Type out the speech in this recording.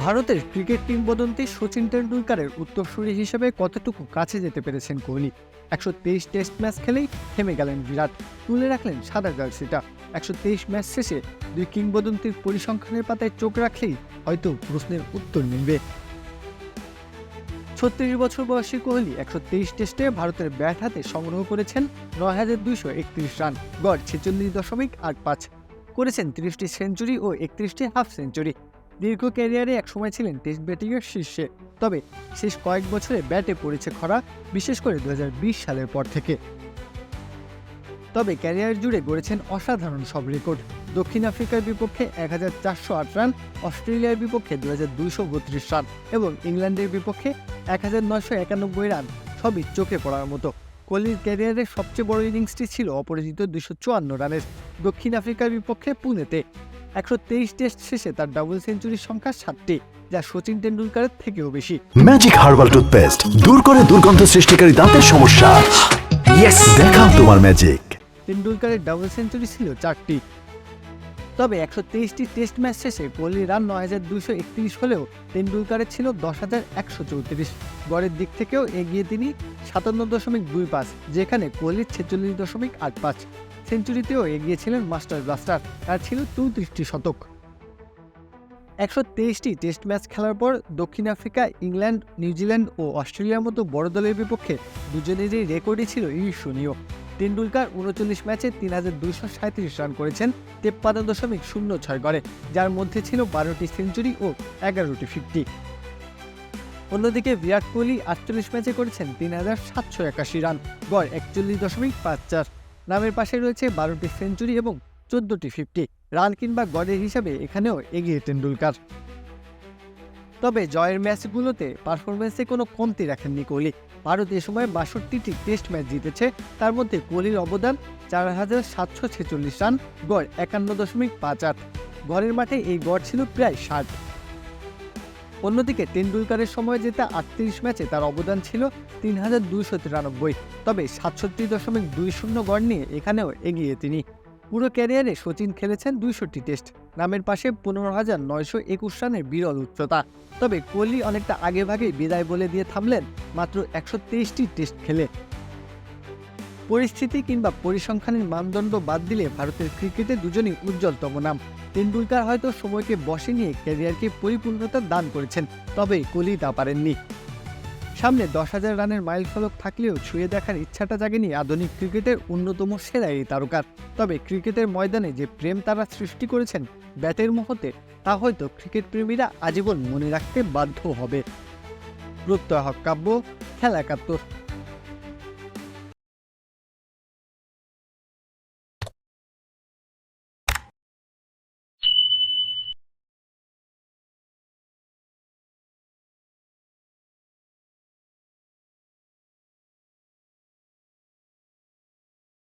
ভারতের ক্রিকেট কিংবদন্তি সচিন টেন্ডুলকারের উত্তরসূরি হিসেবে কতটুকু কাছে যেতে পেরেছেন কোহলি? একশো তেইশ টেস্ট ম্যাচ খেলেই থেমে গেলেন বিরাট, তুলে রাখলেন সাদা জার্সিটা। একশো তেইশ ম্যাচ শেষে দুই কিংবদন্তির পরিসংখ্যানের পাতায় চোখ রাখলেই হয়তো প্রশ্নের উত্তর মিলবে। ছত্রিশ বছর বয়সী কোহলি একশো তেইশ টেস্টে ভারতের ব্যাট হাতে সংগ্রহ করেছেন নয় হাজার দুইশো একত্রিশ রান, গড় ছেচল্লিশ দশমিক আট পাঁচ। করেছেন তিরিশটি সেঞ্চুরি ও একত্রিশটি হাফ সেঞ্চুরি। দীর্ঘ ক্যারিয়ারে একসময় ছিলেন টেস্ট ব্যাটিংয়ের শীর্ষে। তবে শেষ কয়েক বছরে ব্যাটে পড়েছে খরা, বিশেষ করে দু হাজার বিশ সালের পর থেকে। তবে ক্যারিয়ার জুড়ে গড়েছেন অসাধারণ সব রেকর্ড। দক্ষিণ আফ্রিকার বিপক্ষে এক হাজার চারশো আট রান, অস্ট্রেলিয়ার বিপক্ষে দু হাজার বত্রিশ রান এবং ইংল্যান্ডের বিপক্ষে এক হাজার নয়শো একানব্বই রান সবই চোখে পড়ার মতো। কোহলির ক্যারিয়ারের সবচেয়ে বড় ইনিংসটি ছিল অপরাজিত দুশো চুয়ান্ন রানের দক্ষিণ আফ্রিকার বিপক্ষে পুনেতে। একশো তেইশ টেস্ট শেষে তার ডাবল সেঞ্চুরির সংখ্যা সাতটি যা সচিন টেন্ডুলকারের থেকেও বেশি। ম্যাজিক হার্বাল টুথপেস্ট দূর করে দুর্গন্ধ সৃষ্টিকারী দাঁতের সমস্যা। দেখাও তোমার ম্যাজিক টেন্ডুলকারের ডাবল সেঞ্চুরি ছিল চারটি। তবে একশো তেইশটি টেস্ট ম্যাচ শেষে কোহলির রান নয় হাজার দুশো একত্রিশ হলেও তেন্ডুলকারের ছিল দশ হাজার একশো চৌত্রিশ। গড়ের দিক থেকেও এগিয়ে তিনি সাতান্ন দশমিক দুই পাঁচ, যেখানে কোহলির ছেচল্লিশ দশমিক আট পাঁচ। সেঞ্চুরিতেও এগিয়ে ছিলেন মাস্টার ব্লাস্টার তার ছিল চৌত্রিশটি শতক। একশো তেইশটি টেস্ট ম্যাচ খেলার পর দক্ষিণ আফ্রিকা, ইংল্যান্ড, নিউজিল্যান্ড ও অস্ট্রেলিয়ার মতো বড় দলের বিপক্ষে দুজনেরই রেকর্ডই ছিল ঈর্ষণীয়। টেন্ডুলকার উনচল্লিশ ম্যাচে তিন হাজার দুইশো সাঁত্রিশ রান করেছেন, তেপ্পান্ন দশমিক শূন্য ছয় গড়ে, যার মধ্যে ছিল বারোটি সেঞ্চুরি ও এগারোটি ফিফটি। অন্যদিকে বিরাট কোহলি আটচল্লিশ ম্যাচে করেছেন তিন হাজার সাতশো একাশি রান, গড় একচল্লিশ দশমিক পাঁচ চার। নামের পাশে রয়েছে বারোটি সেঞ্চুরি এবং চোদ্দটি ফিফটি। রান কিংবা গড়ের হিসাবে এখানেও এগিয়ে টেন্ডুলকার তবে জয়ের ম্যাচগুলোতে পারফরমেন্সে কোনো কমতি রাখেননি কোহলি। ভারত এ সময় বাষট্টিটি টেস্ট ম্যাচ জিতেছে, তার মধ্যে কোহলির অবদান চার হাজার সাতশো ছেচল্লিশ রান, গড় একান্ন দশমিক পাঁচ আট। ঘরের মাঠে এই গড় ছিল প্রায় ষাট। অন্যদিকে তেন্ডুলকারের সময় জেতা আটত্রিশ ম্যাচে তার অবদান ছিল তিন হাজার দুইশো তিরানব্বই, তবে সাতষট্টি দশমিক দুই শূন্য গড় নিয়ে এখানেও এগিয়ে তিনি। পুরো ক্যারিয়ারে সচিন খেলেছেন দুইশোটি টেস্ট। নামের পাশে পনেরো হাজার নয়শো একুশ রানের বিরল উচ্চতা। তবে কোহলি অনেকটা আগে ভাগেই বিদায় বলে দিয়ে থামলেন মাত্র একশো তেইশটি টেস্ট খেলে। পরিস্থিতি কিংবা পরিসংখ্যানের মানদণ্ড বাদ দিলে ভারতের ক্রিকেটে দুজনই উজ্জ্বলতম নাম। তেন্ডুলকার হয়তো সময়কে বসে নিয়ে ক্যারিয়ারকে পরিপূর্ণতা দান করেছেন, তবে কোহলি তা পারেননি। সামনে দশ হাজার রানের মাইল ফলক থাকলেও ছুঁয়ে দেখার ইচ্ছাটা জাগেনি আধুনিক ক্রিকেটের অন্যতম সেরা এই তারকার। তবে ক্রিকেটের ময়দানে যে প্রেম তারা সৃষ্টি করেছেন ব্যাটের মুহূর্তে তা হয়তো ক্রিকেট প্রেমীরা আজীবন মনে রাখতে বাধ্য হবে। প্রত্যয় হক কাব্য, খেলা একাত্তর।